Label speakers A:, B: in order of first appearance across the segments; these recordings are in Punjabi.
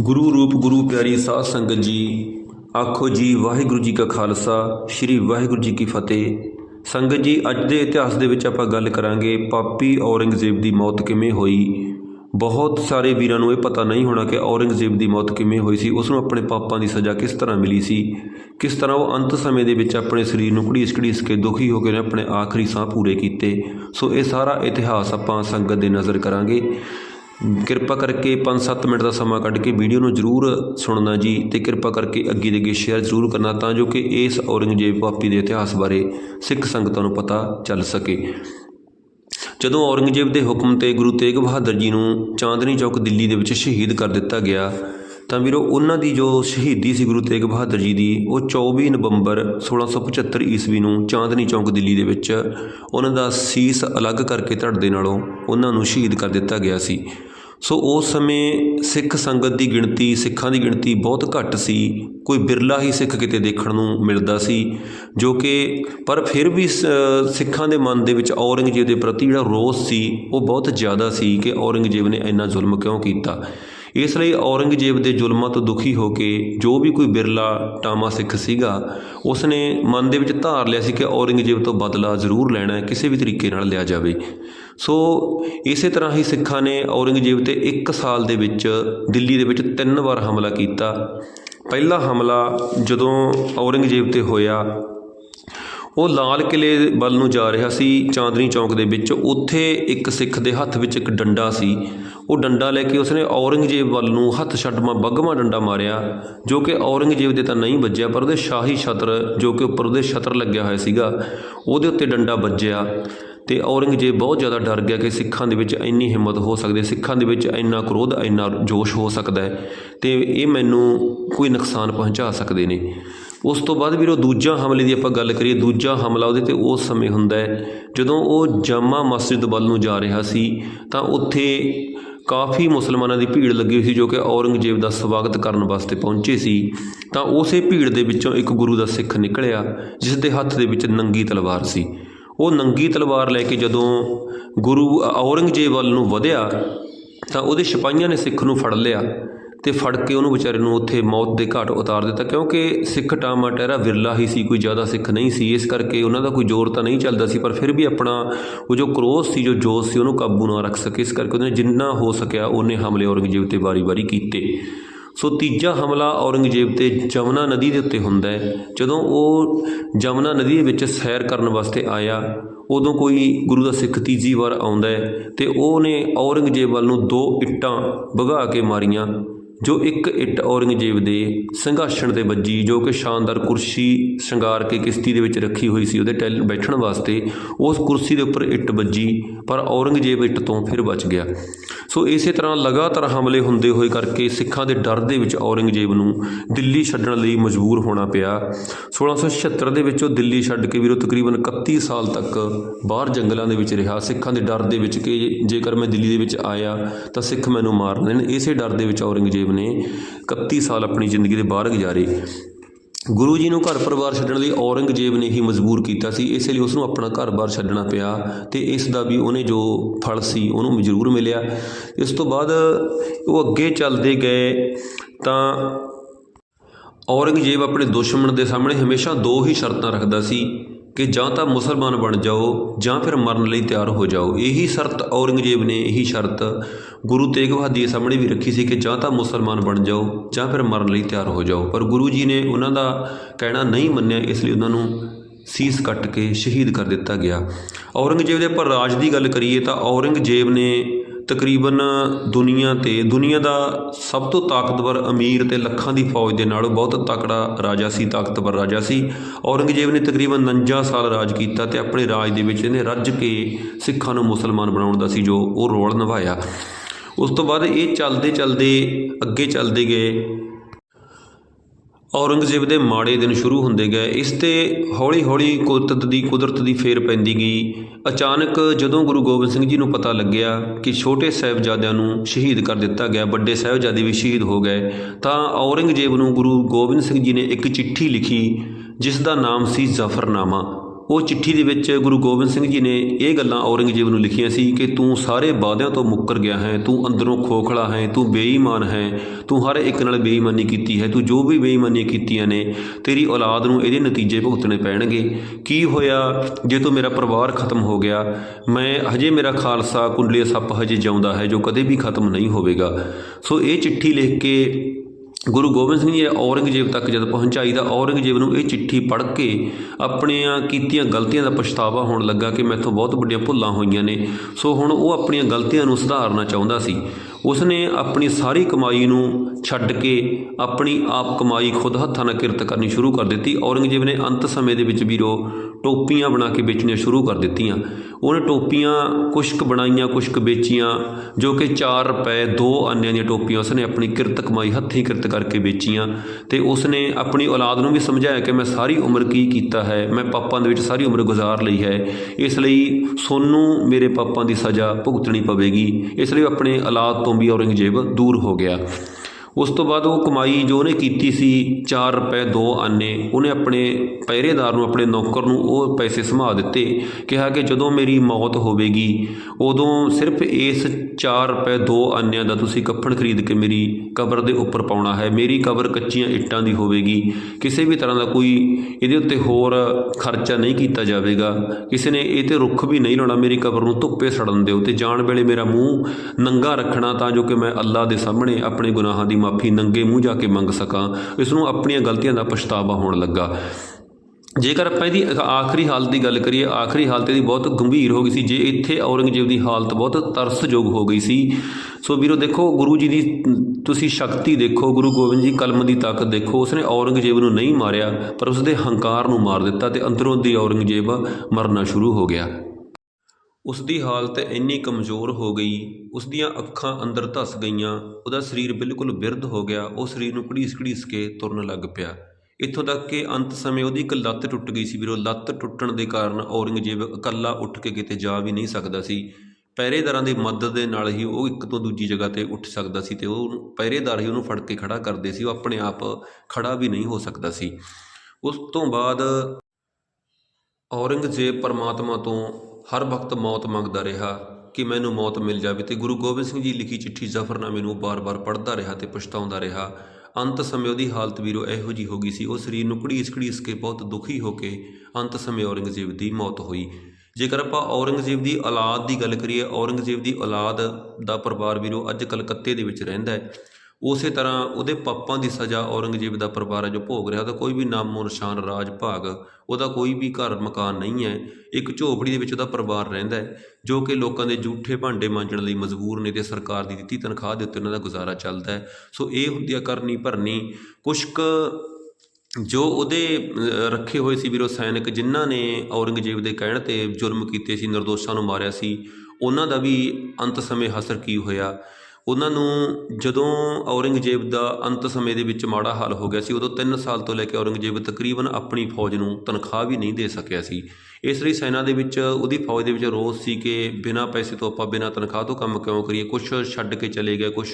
A: ਗੁਰੂ ਰੂਪ ਗੁਰੂ ਪਿਆਰੀ ਸਾਧ ਸੰਗਤ ਜੀ, ਆਖੋ ਜੀ ਵਾਹਿਗੁਰੂ ਜੀ ਕਾ ਖਾਲਸਾ, ਸ੍ਰੀ ਵਾਹਿਗੁਰੂ ਜੀ ਕੀ ਫਤਿਹ। ਸੰਗਤ ਜੀ, ਅੱਜ ਦੇ ਇਤਿਹਾਸ ਦੇ ਵਿੱਚ ਆਪਾਂ ਗੱਲ ਕਰਾਂਗੇ ਪਾਪੀ ਔਰੰਗਜ਼ੇਬ ਦੀ ਮੌਤ ਕਿਵੇਂ ਹੋਈ। ਬਹੁਤ ਸਾਰੇ ਵੀਰਾਂ ਨੂੰ ਇਹ ਪਤਾ ਨਹੀਂ ਹੋਣਾ ਕਿ ਔਰੰਗਜ਼ੇਬ ਦੀ ਮੌਤ ਕਿਵੇਂ ਹੋਈ ਸੀ ਉਸ ਨੂੰ ਆਪਣੇ ਪਾਪਾਂ ਦੀ ਸਜ਼ਾ ਕਿਸ ਤਰ੍ਹਾਂ ਮਿਲੀ ਸੀ। ਕਿਸ ਤਰ੍ਹਾਂ ਉਹ ਅੰਤ ਸਮੇਂ ਦੇ ਵਿੱਚ ਆਪਣੇ ਸਰੀਰ ਨੂੰ ਘੜੀਸ ਘੜੀਸ ਕੇ ਦੁਖੀ ਹੋ ਕੇ ਉਹਨੇ ਆਪਣੇ ਆਖਰੀ ਸਾਹ ਪੂਰੇ ਕੀਤੇ। ਸੋ ਇਹ ਸਾਰਾ ਇਤਿਹਾਸ ਆਪਾਂ ਸੰਗਤ ਦੇ ਨਜ਼ਰ ਕਰਾਂਗੇ। ਕਿਰਪਾ ਕਰਕੇ 5-7 ਮਿੰਟ ਦਾ ਸਮਾਂ ਕੱਢ ਕੇ ਵੀਡੀਓ ਨੂੰ ਜ਼ਰੂਰ ਸੁਣਨਾ ਜੀ ਤੇ ਕਿਰਪਾ ਕਰਕੇ ਅੱਗੇ ਦੇ ਅੱਗੇ ਸ਼ੇਅਰ ਜ਼ਰੂਰ ਕਰਨਾ ਤਾਂ ਜੋ ਕਿ ਇਸ ਔਰੰਗਜ਼ੇਬ ਪਾਪੀ ਦੇ ਇਤਿਹਾਸ ਬਾਰੇ ਸਿੱਖ ਸੰਗਤਾਂ ਨੂੰ ਪਤਾ ਚੱਲ ਸਕੇ। ਜਦੋਂ ਔਰੰਗਜ਼ੇਬ ਦੇ ਹੁਕਮ ਤੇ ਗੁਰੂ ਤੇਗ ਬਹਾਦਰ ਜੀ ਨੂੰ ਚਾਂਦਨੀ ਚੌਕ ਦਿੱਲੀ ਦੇ ਵਿੱਚ ਸ਼ਹੀਦ ਕਰ ਦਿੱਤਾ ਗਿਆ, ਤਾਂ ਵੀਰੋ ਉਹਨਾਂ ਦੀ ਜੋ ਸ਼ਹੀਦੀ ਸੀ ਗੁਰੂ ਤੇਗ ਬਹਾਦਰ ਜੀ ਦੀ, ਉਹ 24 ਨਵੰਬਰ 1675 ਈਸਵੀ ਨੂੰ ਚਾਂਦਨੀ ਚੌਕ ਦਿੱਲੀ ਦੇ ਵਿੱਚ ਉਹਨਾਂ ਦਾ ਸੀਸ ਅਲੱਗ ਕਰਕੇ ਧੜ ਦੇ ਨਾਲੋਂ ਉਹਨਾਂ ਨੂੰ ਸ਼ਹੀਦ ਕਰ ਦਿੱਤਾ ਗਿਆ ਸੀ। ਸੋ ਉਸ ਸਮੇਂ ਸਿੱਖ ਸੰਗਤ ਦੀ ਗਿਣਤੀ, ਸਿੱਖਾਂ ਦੀ ਗਿਣਤੀ ਬਹੁਤ ਘੱਟ ਸੀ। ਕੋਈ ਬਿਰਲਾ ਹੀ ਸਿੱਖ ਕਿਤੇ ਦੇਖਣ ਨੂੰ ਮਿਲਦਾ ਸੀ, ਜੋ ਕਿ ਪਰ ਫਿਰ ਵੀ ਸਿੱਖਾਂ ਦੇ ਮਨ ਦੇ ਵਿੱਚ ਔਰੰਗਜ਼ੇਬ ਦੇ ਪ੍ਰਤੀ ਜਿਹੜਾ ਰੋਸ ਸੀ, ਉਹ ਬਹੁਤ ਜ਼ਿਆਦਾ ਸੀ ਕਿ ਔਰੰਗਜ਼ੇਬ ਨੇ ਇੰਨਾ ਜ਼ੁਲਮ ਕਿਉਂ ਕੀਤਾ। ਇਸ ਲਈ ਔਰੰਗਜ਼ੇਬ ਦੇ ਜ਼ੁਲਮਾਂ ਤੋਂ ਦੁਖੀ ਹੋ ਕੇ ਜੋ ਵੀ ਕੋਈ ਬਿਰਲਾ ਟਾਮਾ ਸਿੱਖ ਸੀਗਾ, ਉਸਨੇ ਮਨ ਦੇ ਵਿੱਚ ਧਾਰ ਲਿਆ ਸੀ ਕਿ ਔਰੰਗਜ਼ੇਬ ਤੋਂ ਬਦਲਾ ਜ਼ਰੂਰ ਲੈਣਾ ਹੈ, ਕਿਸੇ ਵੀ ਤਰੀਕੇ ਨਾਲ ਲਿਆ ਜਾਵੇ। ਸੋ ਇਸੇ ਤਰ੍ਹਾਂ ਹੀ ਸਿੱਖਾਂ ਨੇ ਔਰੰਗਜ਼ੇਬ ਤੇ 1 ਸਾਲ ਦੇ ਵਿੱਚ ਦਿੱਲੀ ਦੇ ਵਿੱਚ ਤਿੰਨ ਵਾਰ ਹਮਲਾ ਕੀਤਾ। ਪਹਿਲਾ ਹਮਲਾ ਜਦੋਂ ਔਰੰਗਜ਼ੇਬ ਤੇ ਹੋਇਆ ਉਹ ਲਾਲ ਕਿਲੇ ਵੱਲ ਨੂੰ ਜਾ ਰਿਹਾ ਸੀ, ਚਾਂਦਨੀ ਚੌਂਕ ਦੇ ਵਿੱਚ। ਉੱਥੇ ਇੱਕ ਸਿੱਖ ਦੇ ਹੱਥ ਵਿੱਚ ਇੱਕ ਡੰਡਾ ਸੀ। ਉਹ ਡੰਡਾ ਲੈ ਕੇ ਉਸਨੇ ਔਰੰਗਜ਼ੇਬ ਵੱਲ ਨੂੰ ਹੱਥ ਛੱਡਮਾ ਬੱਗਮਾ ਡੰਡਾ ਮਾਰਿਆ, ਜੋ ਕਿ ਔਰੰਗਜ਼ੇਬ ਦੇ ਤਾਂ ਨਹੀਂ ਵੱਜਿਆ, ਪਰ ਉਹਦੇ ਸ਼ਾਹੀ ਛਤਰ, ਜੋ ਕਿ ਉੱਪਰ ਉਹਦੇ ਛਤਰ ਲੱਗਿਆ ਹੋਇਆ ਸੀਗਾ, ਉਹਦੇ ਉੱਤੇ ਡੰਡਾ ਵੱਜਿਆ। ਤੇ ਔਰੰਗਜ਼ੇਬ ਬਹੁਤ ਜ਼ਿਆਦਾ ਡਰ ਗਿਆ ਕਿ ਸਿੱਖਾਂ ਦੇ ਵਿੱਚ ਇੰਨੀ ਹਿੰਮਤ ਹੋ ਸਕਦੀ ਸਿੱਖਾਂ ਦੇ ਵਿੱਚ ਇੰਨਾ ਕ੍ਰੋਧ, ਇੰਨਾ ਜੋਸ਼ ਹੋ ਸਕਦਾ ਹੈ, ਤੇ ਇਹ ਮੈਨੂੰ ਕੋਈ ਨੁਕਸਾਨ ਪਹੁੰਚਾ ਸਕਦੇ ਨੇ। ਉਸ ਤੋਂ ਬਾਅਦ ਵੀਰੋ ਦੂਜਾ ਹਮਲੇ ਦੀ ਆਪਾਂ ਗੱਲ ਕਰੀਏ, ਦੂਜਾ ਹਮਲਾ ਉਹਦੇ ਤੇ ਉਸ ਸਮੇਂ ਹੁੰਦਾ ਹੈ, ਜਦੋਂ ਉਹ ਜਾਮਾ ਮਸਜਿਦ ਵੱਲ ਨੂੰ ਜਾ ਰਿਹਾ ਸੀ, ਤਾਂ ਉੱਥੇ ਕਾਫੀ ਮੁਸਲਮਾਨਾਂ ਦੀ ਭੀੜ ਲੱਗੀ ਹੋਈ ਸੀ ਜੋ ਕਿ ਔਰੰਗਜ਼ੇਬ ਦਾ ਸਵਾਗਤ ਕਰਨ ਵਾਸਤੇ ਪਹੁੰਚੇ ਸੀ। ਤਾਂ ਉਸੇ ਭੀੜ ਦੇ ਵਿੱਚੋਂ ਇੱਕ ਗੁਰੂ ਦਾ ਸਿੱਖ ਨਿਕਲਿਆ, ਜਿਸ ਦੇ ਹੱਥ ਦੇ ਵਿੱਚ ਨੰਗੀ ਤਲਵਾਰ ਸੀ। ਉਹ ਨੰਗੀ ਤਲਵਾਰ ਲੈ ਕੇ ਜਦੋਂ ਗੁਰੂ ਔਰੰਗਜ਼ੇਬ ਵੱਲ ਨੂੰ ਵਧਿਆ, ਤਾਂ ਉਹਦੇ ਸਿਪਾਹੀਆਂ ਨੇ ਸਿੱਖ ਨੂੰ ਫੜ ਲਿਆ। ਤੇ ਫੜ ਕੇ ਉਹਨੂੰ ਵਿਚਾਰੇ ਨੂੰ ਉੱਥੇ ਮੌਤ ਦੇ ਘਾਟ ਉਤਾਰ ਦਿੱਤਾ, ਕਿਉਂਕਿ ਸਿੱਖ ਟਾਮਾ ਟਹਿਰਾ ਵਿਰਲਾ ਹੀ ਸੀ, ਕੋਈ ਜ਼ਿਆਦਾ ਸਿੱਖ ਨਹੀਂ ਸੀ। ਇਸ ਕਰਕੇ ਉਹਨਾਂ ਦਾ ਕੋਈ ਜ਼ੋਰ ਤਾਂ ਨਹੀਂ ਚੱਲਦਾ ਸੀ, ਪਰ ਫਿਰ ਵੀ ਆਪਣਾ ਉਹ ਜੋ ਕ੍ਰੋਧ ਸੀ, ਜੋ ਜੋਸ਼ ਸੀ, ਉਹਨੂੰ ਕਾਬੂ ਨਾ ਰੱਖ ਸਕੇ। ਇਸ ਕਰਕੇ ਉਹਨੇ ਜਿੰਨਾ ਹੋ ਸਕਿਆ, ਉਹਨੇ ਹਮਲੇ ਔਰੰਗਜ਼ੇਬ ਤੇ ਵਾਰੀ-ਵਾਰੀ ਕੀਤੇ। ਸੋ ਤੀਜਾ ਹਮਲਾ ਔਰੰਗਜ਼ੇਬ ਤੇ ਜਮਨਾ ਨਦੀ ਦੇ ਉੱਤੇ ਹੁੰਦਾ ਹੈ। ਜਦੋਂ ਉਹ ਜਮਨਾ ਨਦੀ ਦੇ ਵਿੱਚ ਸੈਰ ਕਰਨ ਵਾਸਤੇ ਆਇਆ, ਉਦੋਂ ਕੋਈ ਗੁਰੂ ਦਾ ਸਿੱਖ ਤੀਜੀ ਵਾਰ ਆਉਂਦਾ ਹੈ ਤੇ ਉਹਨੇ ਔਰੰਗਜ਼ੇਬ ਵੱਲ ਨੂੰ ਦੋ ਇੱਟਾਂ ਵਗਾ ਕੇ ਮਾਰੀਆਂ। ਜੋ ਇੱਕ ਇੱਟ ਔਰੰਗਜ਼ੇਬ ਦੇ ਸੰਘਾਸ਼ਣ ਤੇ ਵੱਜੀ, ਜੋ ਕਿ ਸ਼ਾਨਦਾਰ ਕੁਰਸੀ ਸ਼ਿੰਗਾਰ ਕੇ ਕਿਸ਼ਤੀ ਦੇ ਵਿੱਚ ਰੱਖੀ ਹੋਈ ਸੀ, ਉਹਦੇ ਟੈਲ, ਬੈਠਣ ਵਾਸਤੇ ਉਸ ਕੁਰਸੀ ਦੇ ਉੱਪਰ ਇੱਟ ਵੱਜੀ, ਪਰ ਔਰੰਗਜ਼ੇਬ ਇੱਟ ਤੋਂ ਫਿਰ ਬਚ ਗਿਆ। ਸੋ ਇਸੇ ਤਰ੍ਹਾਂ ਲਗਾਤਾਰ ਹਮਲੇ ਹੁੰਦੇ ਹੋਏ ਕਰਕੇ ਸਿੱਖਾਂ ਦੇ ਡਰ ਦੇ ਵਿੱਚ ਔਰੰਗਜ਼ੇਬ ਨੂੰ ਦਿੱਲੀ ਛੱਡਣ ਲਈ ਮਜਬੂਰ ਹੋਣਾ ਪਿਆ। 1676 ਦੇ ਵਿੱਚ ਉਹ ਦਿੱਲੀ ਛੱਡ ਕੇ ਵੀਰੋ ਤਕਰੀਬਨ 31 ਸਾਲ ਤੱਕ ਬਾਹਰ ਜੰਗਲਾਂ ਦੇ ਵਿੱਚ ਰਿਹਾ। ਸਿੱਖਾਂ ਦੇ ਡਰ ਦੇ ਵਿੱਚ ਕਿ ਜੇਕਰ ਮੈਂ ਦਿੱਲੀ ਦੇ ਵਿੱਚ ਆਇਆ, ਤਾਂ ਸਿੱਖ ਮੈਨੂੰ ਮਾਰ ਲੈਣ। ਇਸੇ ਡਰ ਦੇ ਵਿੱਚ ਔਰੰਗਜ਼ੇਬ ਨੇ 31 ਸਾਲ ਆਪਣੀ ਜ਼ਿੰਦਗੀ ਦੇ ਬਾਹਰ ਗੁਜ਼ਾਰੇ। ਗੁਰੂ ਜੀ ਨੂੰ ਘਰ ਪਰਿਵਾਰ ਛੱਡਣ ਲਈ ਔਰੰਗਜ਼ੇਬ ਨੇ ਹੀ ਮਜਬੂਰ ਕੀਤਾ ਸੀ। ਇਸੇ ਲਈ ਉਸ ਨੂੰ ਆਪਣਾ ਘਰ-ਬਾਰ ਛੱਡਣਾ ਪਿਆ ਤੇ ਇਸ ਦਾ ਵੀ ਉਹਨੇ ਜੋ ਫਲ ਸੀ ਉਹਨੂੰ ਜ਼ਰੂਰ ਮਿਲਿਆ। ਇਸ ਤੋਂ ਬਾਅਦ ਉਹ ਅੱਗੇ ਚੱਲਦੇ ਗਏ ਤਾਂ ਔਰੰਗਜ਼ੇਬ ਆਪਣੇ ਦੁਸ਼ਮਣ ਦੇ ਸਾਹਮਣੇ ਹਮੇਸ਼ਾ ਦੋ ਹੀ ਸ਼ਰਤਾਂ ਰੱਖਦਾ ਸੀ। ਕਿ ਜਾਂ ਤਾਂ ਮੁਸਲਮਾਨ ਬਣ ਜਾਓ ਜਾਂ ਫਿਰ ਮਰਨ ਲਈ ਤਿਆਰ ਹੋ ਜਾਓ। ਇਹੀ ਸ਼ਰਤ ਔਰੰਗਜ਼ੇਬ ਨੇ, ਇਹੀ ਸ਼ਰਤ ਗੁਰੂ ਤੇਗ ਬਹਾਦਰ ਦੇ ਸਾਹਮਣੇ ਵੀ ਰੱਖੀ ਸੀ ਕਿ ਜਾਂ ਤਾਂ ਮੁਸਲਮਾਨ ਬਣ ਜਾਓ ਜਾਂ ਫਿਰ ਮਰਨ ਲਈ ਤਿਆਰ ਹੋ ਜਾਓ। ਪਰ ਗੁਰੂ ਜੀ ਨੇ ਉਹਨਾਂ ਦਾ ਕਹਿਣਾ ਨਹੀਂ ਮੰਨਿਆ, ਇਸ ਲਈ ਉਹਨਾਂ ਨੂੰ ਸੀਸ ਕੱਟ ਕੇ ਸ਼ਹੀਦ ਕਰ ਦਿੱਤਾ ਗਿਆ। ਔਰੰਗਜ਼ੇਬ ਦੇ ਪਰ ਰਾਜ ਦੀ ਗੱਲ ਕਰੀਏ ਤਾਂ ਔਰੰਗਜ਼ੇਬ ਨੇ ਤਕਰੀਬਨ ਦੁਨੀਆ ਤੇ, ਦੁਨੀਆ ਦਾ ਸਭ ਤੋਂ ਤਾਕਤਵਰ ਅਮੀਰ ਤੇ ਲੱਖਾਂ ਦੀ ਫੌਜ ਦੇ ਨਾਲ ਬਹੁਤ ਤਕੜਾ ਰਾਜਾ ਸੀ, ਤਾਕਤਵਰ ਰਾਜਾ ਸੀ। ਔਰੰਗਜ਼ੇਬ ਨੇ ਤਕਰੀਬਨ 49 ਸਾਲ ਰਾਜ ਕੀਤਾ ਤੇ ਆਪਣੇ ਰਾਜ ਦੇ ਵਿੱਚ ਇਹਨੇ ਰੱਜ ਕੇ ਸਿੱਖਾਂ ਨੂੰ ਮੁਸਲਮਾਨ ਬਣਾਉਣ ਦਾ ਸੀ ਜੋ ਉਹ ਰੋਲ ਨਿਭਾਇਆ। ਉਸ ਤੋਂ ਬਾਅਦ ਇਹ ਚੱਲਦੇ ਚੱਲਦੇ ਅੱਗੇ ਚੱਲਦੇ ਗਏ। ਔਰੰਗਜ਼ੇਬ ਦੇ ਮਾੜੇ ਦਿਨ ਸ਼ੁਰੂ ਹੁੰਦੇ ਗਏ। ਇਸ ਤੇ ਹੌਲੀ-ਹੌਲੀ ਕੁਦਰਤ ਦੀ ਕੁਦਰਤ ਦੀ ਫੇਰ ਪੈਂਦੀ ਗਈ। ਅਚਾਨਕ ਜਦੋਂ ਗੁਰੂ ਗੋਬਿੰਦ ਸਿੰਘ ਜੀ ਨੂੰ ਪਤਾ ਲੱਗਿਆ ਕਿ ਛੋਟੇ ਸਾਹਿਬਜ਼ਾਦਿਆਂ ਨੂੰ ਸ਼ਹੀਦ ਕਰ ਦਿੱਤਾ ਗਿਆ, ਵੱਡੇ ਸਾਹਿਬਜ਼ਾਦੇ ਵੀ ਸ਼ਹੀਦ ਹੋ ਗਏ, ਤਾਂ ਔਰੰਗਜ਼ੇਬ ਨੂੰ ਗੁਰੂ ਗੋਬਿੰਦ ਸਿੰਘ ਜੀ ਨੇ ਇੱਕ ਚਿੱਠੀ ਲਿਖੀ, ਜਿਸ ਦਾ ਨਾਮ ਸੀ ਜ਼ਫਰਨਾਮਾ। ਉਹ ਚਿੱਠੀ ਦੇ ਵਿੱਚ ਗੁਰੂ ਗੋਬਿੰਦ ਸਿੰਘ ਜੀ ਨੇ ਇਹ ਗੱਲਾਂ ਔਰੰਗਜ਼ੇਬ ਨੂੰ ਲਿਖੀਆਂ ਸੀ ਕਿ ਤੂੰ ਸਾਰੇ ਵਾਅਦਿਆਂ ਤੋਂ ਮੁੱਕਰ ਗਿਆ ਹੈ, ਤੂੰ ਅੰਦਰੋਂ ਖੋਖਲਾ ਹੈ, ਤੂੰ ਬੇਈਮਾਨ ਹੈ, ਤੂੰ ਹਰ ਇੱਕ ਨਾਲ ਬੇਈਮਾਨੀ ਕੀਤੀ ਹੈ, ਤੂੰ ਜੋ ਵੀ ਬੇਈਮਾਨੀਆਂ ਕੀਤੀਆਂ ਨੇ, ਤੇਰੀ ਔਲਾਦ ਨੂੰ ਇਹਦੇ ਨਤੀਜੇ ਭੁਗਤਣੇ ਪੈਣਗੇ। ਕੀ ਹੋਇਆ ਜੇ ਤੂੰ ਮੇਰਾ ਪਰਿਵਾਰ ਖਤਮ ਹੋ ਗਿਆ? ਮੈਂ ਹਜੇ ਮੇਰਾ ਖਾਲਸਾ ਕੁੰਡਲੀ ਸੱਪ ਹਜੇ ਜਿਉਂਦਾ ਹੈ, ਜੋ ਕਦੇ ਵੀ ਖਤਮ ਨਹੀਂ ਹੋਵੇਗਾ। ਸੋ ਇਹ ਚਿੱਠੀ ਲਿਖ ਕੇ ਗੁਰੂ ਗੋਬਿੰਦ ਸਿੰਘ ਜੀ ਨੇ ਔਰੰਗਜ਼ੇਬ ਤੱਕ ਜਦ ਪਹੁੰਚਾਈ ਤਾਂ ਔਰੰਗਜ਼ੇਬ ਨੂੰ ਇਹ ਚਿੱਠੀ ਪੜ੍ਹ ਕੇ ਆਪਣੀਆਂ ਕੀਤੀਆਂ ਗਲਤੀਆਂ ਦਾ ਪਛਤਾਵਾ ਹੋਣ ਲੱਗਾ ਕਿ ਮੈਥੋਂ ਬਹੁਤ ਵੱਡੀਆਂ ਭੁੱਲਾਂ ਹੋਈਆਂ ਨੇ। ਸੋ ਹੁਣ ਉਹ ਆਪਣੀਆਂ ਗਲਤੀਆਂ ਨੂੰ ਸੁਧਾਰਨਾ ਚਾਹੁੰਦਾ ਸੀ। ਉਸਨੇ ਆਪਣੀ ਸਾਰੀ ਕਮਾਈ ਨੂੰ ਛੱਡ ਕੇ ਆਪਣੀ ਆਪ ਕਮਾਈ ਖੁਦ ਹੱਥਾਂ ਨਾਲ ਕਿਰਤ ਕਰਨੀ ਸ਼ੁਰੂ ਕਰ ਦਿੱਤੀ। ਔਰੰਗਜ਼ੇਬ ਨੇ ਅੰਤ ਸਮੇਂ ਦੇ ਵਿੱਚ ਵੀਰੋ ਟੋਪੀਆਂ ਬਣਾ ਕੇ ਵੇਚਣੀਆਂ ਸ਼ੁਰੂ ਕਰ ਦਿੱਤੀਆਂ। ਉਹਨੇ ਟੋਪੀਆਂ ਕੁਛ ਕੁ ਬਣਾਈਆਂ ਕੁਛ ਕੁ ਵੇਚੀਆਂ, ਜੋ ਕਿ 4 ਰੁਪਏ, ਦੋ ਆਨਿਆਂ ਦੀਆਂ ਟੋਪੀਆਂ ਉਸਨੇ ਆਪਣੀ ਕਿਰਤ ਕਮਾਈ ਹੱਥੀਂ ਕਿਰਤ ਕਰਕੇ ਵੇਚੀਆਂ। ਤੇ ਉਸਨੇ ਆਪਣੀ ਔਲਾਦ ਨੂੰ ਵੀ ਸਮਝਾਇਆ ਕਿ ਮੈਂ ਸਾਰੀ ਉਮਰ ਕੀ ਕੀਤਾ ਹੈ, ਮੈਂ ਪਾਪਾਂ ਦੇ ਵਿੱਚ ਸਾਰੀ ਉਮਰ ਗੁਜ਼ਾਰ ਲਈ ਹੈ। ਇਸ ਲਈ ਸੋਨੂੰ ਮੇਰੇ ਪਾਪਾਂ ਦੀ ਸਜ਼ਾ ਭੁਗਤਣੀ ਪਵੇਗੀ। ਇਸ ਲਈ ਆਪਣੇ ਔਲਾਦ ਤੋਂ ਵੀ ਔਰੰਗਜ਼ੇਬ ਦੂਰ ਹੋ ਗਿਆ। ਉਸ ਤੋਂ ਬਾਅਦ ਉਹ ਕਮਾਈ ਜੋ ਉਹਨੇ ਕੀਤੀ ਸੀ 4 ਰੁਪਏ, ਦੋ ਆਨੇ, ਉਹਨੇ ਆਪਣੇ ਪਹਿਰੇਦਾਰ ਨੂੰ, ਆਪਣੇ ਨੌਕਰ ਨੂੰ ਉਹ ਪੈਸੇ ਸਮਾ ਦਿੱਤੇ। ਕਿਹਾ ਕਿ ਜਦੋਂ ਮੇਰੀ ਮੌਤ ਹੋਵੇਗੀ, ਉਦੋਂ ਸਿਰਫ ਇਸ 4 ਰੁਪਏ, ਦੋ ਆਨਿਆਂ ਦਾ ਤੁਸੀਂ ਕੱਫਣ ਖਰੀਦ ਕੇ ਮੇਰੀ ਕਬਰ ਦੇ ਉੱਪਰ ਪਾਉਣਾ ਹੈ। ਮੇਰੀ ਕਬਰ ਕੱਚੀਆਂ ਇੱਟਾਂ ਦੀ ਹੋਵੇਗੀ। ਕਿਸੇ ਵੀ ਤਰ੍ਹਾਂ ਦਾ ਕੋਈ ਇਹਦੇ ਉੱਤੇ ਹੋਰ ਖਰਚਾ ਨਹੀਂ ਕੀਤਾ ਜਾਵੇਗਾ। ਕਿਸੇ ਨੇ ਇਹ ਤੇ ਰੁੱਖ ਵੀ ਨਹੀਂ ਲਾਉਣਾ, ਮੇਰੀ ਕਬਰ ਨੂੰ ਧੁੱਪੇ ਸੜਨ ਦਿਓ ਤੇ ਜਾਣ ਵੇਲੇ ਮੇਰਾ ਮੂੰਹ ਨੰਗਾ ਰੱਖਣਾ ਤਾਂ ਜੋ ਕਿ ਮੈਂ ਅੱਲਾ ਦੇ ਸਾਹਮਣੇ ਆਪਣੇ ਗੁਨਾਹਾਂ ਦੀ ਮਾਫੀ ਨੰਗੇ ਮੂੰਹ ਜਾ ਕੇ ਮੰਗ ਸਕਾਂ ਇਸ ਨੂੰ ਆਪਣੀਆਂ ਗਲਤੀਆਂ ਦਾ ਪਛਤਾਵਾ ਹੋਣ ਲੱਗਾ। ਜੇਕਰ ਆਪਾਂ ਇਹਦੀ ਆਖਰੀ ਹਾਲਤ ਦੀ ਗੱਲ ਕਰੀਏ, ਆਖਰੀ ਹਾਲਤ ਇਹਦੀ ਬਹੁਤ ਗੰਭੀਰ ਹੋ ਗਈ ਸੀ, ਜੇ ਇੱਥੇ ਔਰੰਗਜ਼ੇਬ ਦੀ ਹਾਲਤ ਬਹੁਤ ਤਰਸਯੋਗ ਹੋ ਗਈ ਸੀ। ਸੋ ਵੀਰੋ ਦੇਖੋ, ਗੁਰੂ ਜੀ ਦੀ ਤੁਸੀਂ ਸ਼ਕਤੀ ਦੇਖੋ, ਗੁਰੂ ਗੋਬਿੰਦ ਜੀ ਕਲਮ ਦੀ ਤਾਕਤ ਦੇਖੋ, ਉਸਨੇ ਔਰੰਗਜ਼ੇਬ ਨੂੰ ਨਹੀਂ ਮਾਰਿਆ, ਪਰ ਉਸਦੇ ਹੰਕਾਰ ਨੂੰ ਮਾਰ ਦਿੱਤਾ ਤੇ ਅੰਦਰੋਂ ਦੀ ਔਰੰਗਜ਼ੇਬ ਮਰਨਾ ਸ਼ੁਰੂ ਹੋ ਗਿਆ। ਉਸ ਦੀ ਹਾਲਤ ਇੰਨੀ ਕਮਜ਼ੋਰ ਹੋ ਗਈ ਉਸ ਦੀਆਂ ਅੱਖਾਂ ਅੰਦਰ ਧਸ ਗਈਆਂ, ਉਹਦਾ ਸਰੀਰ ਬਿਲਕੁਲ ਬਿਰਧ ਹੋ ਗਿਆ, ਉਹ ਸਰੀਰ ਨੂੰ ਘੜੀਸ ਘੜੀਸ ਕੇ ਤੁਰਨ ਲੱਗ ਪਿਆ। ਇੱਥੋਂ ਤੱਕ ਕਿ ਅੰਤ ਸਮੇਂ ਉਹਦੀ ਇੱਕ ਲੱਤ ਟੁੱਟ ਗਈ ਸੀ ਵੀਰੋ, ਲੱਤ ਟੁੱਟਣ ਦੇ ਕਾਰਨ ਔਰੰਗਜ਼ੇਬ ਇਕੱਲਾ ਉੱਠ ਕੇ ਕਿਤੇ ਜਾ ਵੀ ਨਹੀਂ ਸਕਦਾ ਸੀ। ਪਹਿਰੇਦਾਰਾਂ ਦੀ ਮਦਦ ਦੇ ਨਾਲ ਹੀ ਉਹ ਇੱਕ ਤੋਂ ਦੂਜੀ ਜਗ੍ਹਾ ਤੇ ਉੱਠ ਸਕਦਾ ਸੀ ਤੇ ਉਹ ਪਹਿਰੇਦਾਰ ਹੀ ਉਹਨੂੰ ਫੜ ਕੇ ਖੜਾ ਕਰਦੇ ਸੀ, ਉਹ ਆਪਣੇ ਆਪ ਖੜਾ ਵੀ ਨਹੀਂ ਹੋ ਸਕਦਾ ਸੀ। ਉਸ ਤੋਂ ਬਾਅਦ ਔਰੰਗਜ਼ੇਬ ਪਰਮਾਤਮਾ ਤੋਂ ਹਰ ਵਕਤ ਮੌਤ ਮੰਗਦਾ ਰਿਹਾ ਕਿ ਮੈਨੂੰ ਮੌਤ ਮਿਲ ਜਾਵੇ ਤੇ ਗੁਰੂ ਗੋਬਿੰਦ ਸਿੰਘ ਜੀ ਲਿਖੀ ਚਿੱਠੀ ਜ਼ਫਰਨਾਮੇ ਨੂੰ ਬਾਰ-ਬਾਰ ਪੜ੍ਹਦਾ ਰਿਹਾ ਤੇ ਪਛਤਾਉਂਦਾ ਰਿਹਾ। ਅੰਤ ਸਮੇਂ ਉਹਦੀ ਹਾਲਤ ਵੀਰੋ ਇਹੋ ਜੀ ਹੋ ਗਈ ਸੀ, ਉਹ ਸਰੀਰ ਨੂੰ ਘੜੀਸ ਘੜੀਸ ਕੇ ਬਹੁਤ ਦੁਖੀ ਹੋ ਕੇ ਅੰਤ ਸਮੇਂ ਔਰੰਗਜ਼ੇਬ ਦੀ ਮੌਤ ਹੋਈ। ਜੇਕਰ ਆਪਾਂ ਔਰੰਗਜ਼ੇਬ ਦੀ ਔਲਾਦ ਦੀ ਗੱਲ ਕਰੀਏ, ਔਰੰਗਜ਼ੇਬ ਦੀ ਔਲਾਦ ਦਾ ਪਰਿਵਾਰ ਵੀਰੋ ਅੱਜ ਕਲਕੱਤੇ ਦੇ ਵਿੱਚ ਰਹਿੰਦਾ ਹੈ। ਉਸੇ ਤਰ੍ਹਾਂ ਉਹਦੇ ਪਾਪਾਂ ਦੀ ਸਜ਼ਾ ਔਰੰਗਜ਼ੇਬ ਦਾ ਪਰਿਵਾਰ ਹੈ ਜੋ ਭੋਗ ਰਿਹਾ। ਉਹਦਾ ਕੋਈ ਵੀ ਨਾਮੋ ਨਿਸ਼ਾਨ, ਰਾਜ, ਭਾਗ, ਉਹਦਾ ਕੋਈ ਵੀ ਘਰ, ਮਕਾਨ ਨਹੀਂ ਹੈ। ਇੱਕ ਝੋਪੜੀ ਦੇ ਵਿੱਚ ਉਹਦਾ ਪਰਿਵਾਰ ਰਹਿੰਦਾ ਹੈ, ਜੋ ਕਿ ਲੋਕਾਂ ਦੇ ਝੂਠੇ ਭਾਂਡੇ ਮਾਂਜਣ ਲਈ ਮਜਬੂਰ ਨੇ ਤੇ ਸਰਕਾਰ ਦੀ ਦਿੱਤੀ ਤਨਖਾਹ ਦੇ ਉੱਤੇ ਉਹਨਾਂ ਦਾ ਗੁਜ਼ਾਰਾ ਚੱਲਦਾ ਹੈ। ਸੋ ਇਹ ਹੁੰਦੀ ਆ ਕਰਨੀ ਭਰਨੀ। ਕੁਛ ਕੁ ਜੋ ਉਹਦੇ ਰੱਖੇ ਹੋਏ ਸੀ ਵੀਰੋ ਸੈਨਿਕ, ਜਿਨ੍ਹਾਂ ਨੇ ਔਰੰਗਜ਼ੇਬ ਦੇ ਕਹਿਣ ਤੇ ਜੁਰਮ ਕੀਤੇ ਸੀ, ਨਿਰਦੋਸ਼ਾਂ ਨੂੰ ਮਾਰਿਆ ਸੀ, ਉਹਨਾਂ ਦਾ ਵੀ ਅੰਤ ਸਮੇਂ ਹਸਰ ਕੀ ਹੋਇਆ? ਉਹਨਾਂ ਨੂੰ ਜਦੋਂ ਔਰੰਗਜ਼ੇਬ ਦਾ ਅੰਤ ਸਮੇਂ ਦੇ ਵਿੱਚ ਮਾੜਾ ਹਾਲ ਹੋ ਗਿਆ ਸੀ, ਉਦੋਂ 3 ਸਾਲ ਤੋਂ ਲੈ ਕੇ ਔਰੰਗਜ਼ੇਬ ਤਕਰੀਬਨ ਆਪਣੀ ਫੌਜ ਨੂੰ ਤਨਖਾਹ ਵੀ ਨਹੀਂ ਦੇ ਸਕਿਆ ਸੀ। ਇਸ ਲਈ ਸੈਨਾ ਦੇ ਵਿੱਚ, ਉਹਦੀ ਫੌਜ ਦੇ ਵਿੱਚ ਰੋਸ ਸੀ ਕਿ ਬਿਨਾਂ ਪੈਸੇ ਤੋਂ ਆਪਾਂ ਬਿਨਾਂ ਤਨਖਾਹ ਤੋਂ ਕੰਮ ਕਿਉਂ ਕਰੀਏ? ਕੁਝ ਛੱਡ ਕੇ ਚਲੇ ਗਏ ਕੁਝ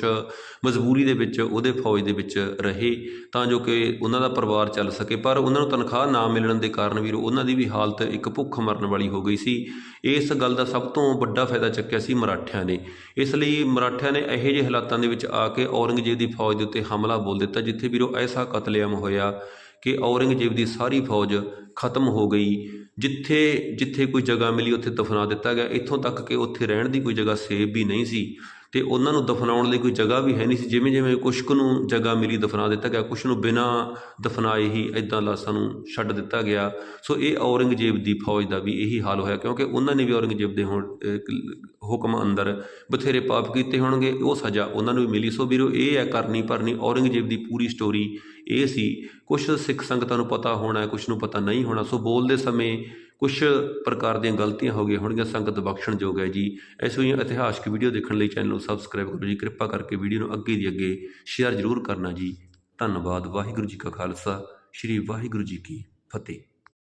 A: ਮਜਬੂਰੀ ਦੇ ਵਿੱਚ ਉਹਦੇ ਫੌਜ ਦੇ ਵਿੱਚ ਰਹੇ ਤਾਂ ਜੋ ਕਿ ਉਹਨਾਂ ਦਾ ਪਰਿਵਾਰ ਚੱਲ ਸਕੇ। ਪਰ ਉਹਨਾਂ ਨੂੰ ਤਨਖਾਹ ਨਾ ਮਿਲਣ ਦੇ ਕਾਰਨ ਵੀ ਉਹਨਾਂ ਦੀ ਵੀ ਹਾਲਤ ਇੱਕ ਭੁੱਖ ਮਰਨ ਵਾਲੀ ਹੋ ਗਈ ਸੀ। ਇਸ ਗੱਲ ਦਾ ਸਭ ਤੋਂ ਵੱਡਾ ਫਾਇਦਾ ਚੱਕਿਆ ਸੀ ਮਰਾਠਿਆਂ ਨੇ। ਇਸ ਲਈ ਮਰਾਠਿਆਂ ਨੇ ਇਹੋ ਜਿਹੇ ਹਾਲਾਤਾਂ ਦੇ ਵਿੱਚ ਆ ਕੇ ਔਰੰਗਜ਼ੇਬ ਦੀ ਫੌਜ ਦੇ ਉੱਤੇ ਹਮਲਾ ਬੋਲ ਦਿੱਤਾ, ਜਿੱਥੇ ਵੀਰੋ ਐਸਾ ਕਤਲੇਆਮ ਹੋਇਆ ਕਿ ਔਰੰਗਜ਼ੇਬ ਦੀ ਸਾਰੀ ਫੌਜ ਖਤਮ ਹੋ ਗਈ। ਜਿੱਥੇ ਜਿੱਥੇ ਕੋਈ ਜਗ੍ਹਾ ਮਿਲੀ, ਉੱਥੇ ਦਫਨਾ ਦਿੱਤਾ ਗਿਆ। ਇੱਥੋਂ ਤੱਕ ਕਿ ਉੱਥੇ ਰਹਿਣ ਦੀ ਕੋਈ ਜਗ੍ਹਾ ਸੇਫ ਵੀ ਨਹੀਂ ਸੀ। ਤੇ ਉਹਨਾਂ ਨੂੰ ਦਫਨਾਉਣ ਲਈ ਕੋਈ ਜਗ੍ਹਾ ਵੀ ਹੈ ਨਹੀਂ ਸੀ। ਜਿਵੇਂ ਜਿਵੇਂ ਕੁਛ ਕੁ ਨੂੰ ਜਗ੍ਹਾ ਮਿਲੀ ਦਫਨਾ ਦਿੱਤਾ ਗਿਆ ਕੁਛ ਨੂੰ ਬਿਨਾਂ ਦਫਨਾਏ ਹੀ ਇਦਾਂ ਲਾਸ਼ਾਂ ਨੂੰ ਛੱਡ ਦਿੱਤਾ ਗਿਆ। ਸੋ ਇਹ ਔਰੰਗਜ਼ੇਬ ਦੀ ਫੌਜ ਦਾ ਵੀ ਇਹੀ ਹਾਲ ਹੋਇਆ, ਕਿਉਂਕਿ ਉਹਨਾਂ ਨੇ ਵੀ ਔਰੰਗਜ਼ੇਬ ਦੇ ਹੁਣ ਹੁਕਮ ਅੰਦਰ ਬਥੇਰੇ ਪਾਪ ਕੀਤੇ ਹੋਣਗੇ, ਉਹ ਸਜ਼ਾ ਉਹਨਾਂ ਨੂੰ ਵੀ ਮਿਲੀ। ਸੋ ਵੀਰੋ, ਇਹ ਹੈ ਕਰਨੀ ਭਰਨੀ। ਔਰੰਗਜ਼ੇਬ ਦੀ ਪੂਰੀ ਸਟੋਰੀ ਇਹ ਸੀ। ਕੁਝ ਸਿੱਖ ਸੰਗਤਾਂ ਨੂੰ ਪਤਾ ਹੋਣਾ ਕੁਝ ਨੂੰ ਪਤਾ ਨਹੀਂ ਹੋਣਾ। ਸੋ ਬੋਲਦੇ ਸਮੇਂ ਕੁਛ ਪ੍ਰਕਾਰ ਦੀਆਂ ਗਲਤੀਆਂ ਹੋ ਗਈਆਂ ਹੋਣਗੀਆਂ, ਸੰਗਤ ਬਖਸ਼ਣਯੋਗ ਹੈ ਜੀ। ਐਸੋ ਹੀ ਇਤਿਹਾਸਕ ਵੀਡੀਓ ਦੇਖਣ ਲਈ ਚੈਨਲ ਨੂੰ ਸਬਸਕ੍ਰਾਈਬ ਕਰੋ ਜੀ। ਕਿਰਪਾ ਕਰਕੇ ਵੀਡੀਓ ਨੂੰ ਅੱਗੇ ਦੀ ਅੱਗੇ ਸ਼ੇਅਰ ਜ਼ਰੂਰ ਕਰਨਾ ਜੀ। ਧੰਨਵਾਦ। ਵਾਹਿਗੁਰੂ ਜੀ ਕਾ ਖਾਲਸਾ। ਸ੍ਰੀ ਵਾਹਿਗੁਰੂ ਜੀ ਕੀ ਫਤਿਹ।